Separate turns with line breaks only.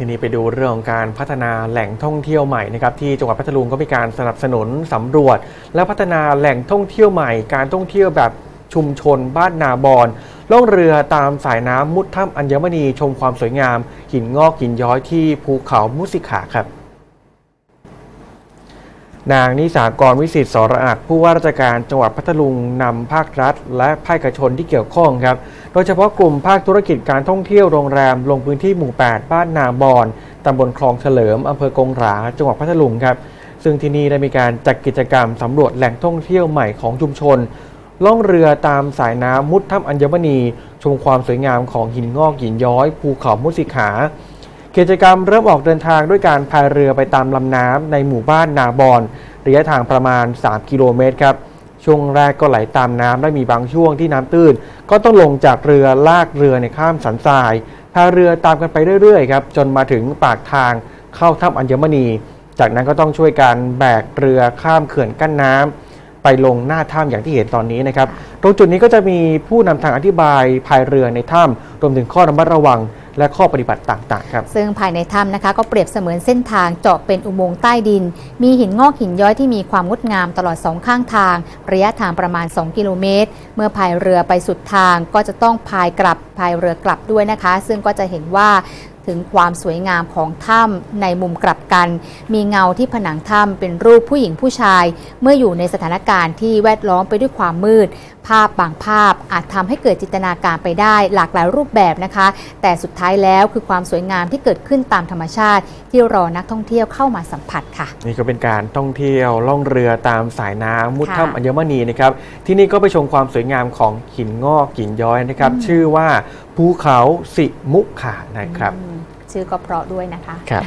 ทีนี้ไปดูเรื่องของการพัฒนาแหล่งท่องเที่ยวใหม่นะครับที่จังหวัดพัทลุงก็มีการสนับสนุนสำรวจ และพัฒนาแหล่งท่องเที่ยวใหม่ การท่องเที่ยวแบบชุมชนบ้านนาบอนล่องเรือตามสายน้ำมุดถ้ำอัญมณีชมความสวยงาม หินงอกหินย้อยที่ภูเขามุสิขาครับ นางนิสากรวิสิตสรอักผู้ว่าราชการจังหวัดพัทลุงนำภาครัฐ และภาคเอกชนที่เกี่ยวข้องครับ โดยเฉพาะกลุ่มภาคธุรกิจการท่องเที่ยวโรงแรมลงพื้นที่หมู่ 8 บ้านนาบอนตำบลคลองเฉลิมอำเภอกงหรา จังหวัดพัทลุงครับ ซึ่งที่นี่ได้มีการจัดกิจกรรมสำรวจแหล่งท่องเที่ยวใหม่ของชุมชน ล่องเรือตามสายน้ำมุดถ้ำอัญมณีชมความสวยงามของหินงอกหินย้อย ภูเขามุสิขากิจกรรมเริ่มออกเดินทางด้วยการพายเรือไปตามลำน้ำในหมู่บ้านนาบอน ระยะทางประมาณ 3 กิโลเมตรครับช่วงแรกก็ไหลตามน้ำและมีบางช่วงที่น้ำตื้น ก็ต้องลงจากเรือลากเรือในข้ามสันทรายพาเรือตามกันไปเรื่อยๆครับจนมาถึงปากทางเข้าถ้ำอัญมณี จากนั้นก็ต้องช่วยกันแบกเรือข้ามเขื่อนกั้นน้ำไปลงหน้าถ้ำอย่างที่เห็นตอนนี้นะครับ ตรงจุดนี้ก็จะมีผู้นำทางอธิบายพายเรือในถ้ำรวมถึงข้อระมัดระวัง และข้อปฏิบัติต่างๆครับ
ซึ่งภายในถ้ำนะคะ ก็เปรียบเสมือนเส้นทางเจาะเป็นอุโมงค์ใต้ดิน มีหินงอกหินย้อยที่มีความงดงามตลอดสองข้างทาง ระยะทางประมาณ 2 กิโลเมตร เมื่อพายเรือไปสุดทางก็จะต้องพายกลับพายเรือกลับด้วยนะคะ ซึ่งก็จะเห็นว่า ถึงความสวยงามของถ้ำในมุมกลับกัน มีเงาที่ผนังถ้ำเป็นรูปผู้หญิงผู้ชาย เมื่ออยู่ในสถานการณ์ที่แวดล้อมไปด้วยความมืด ภาพบางภาพอาจทำให้เกิดจินตนาการไปได้ หลากหลายรูปแบบนะคะ แต่สุดท้ายแล้วคือความสวยงามที่เกิดขึ้นตามธรรมชาติ ที่รอนักท่องเที่ยวเข้ามาสัมผัสค่ะ
นี่ก็เป็นการท่องเที่ยวล่องเรือตามสายน้ำมุด
ค่ะ
ถ้ำอัญมณีนะครับที่นี่ก็ไปชมความสวยงามของหินงอกหินย้อยนะครับ ชื่อว่าภูเขาสิมุขานะครับ
อืม ชื่อก็เพราะด้วยนะคะ
ครับ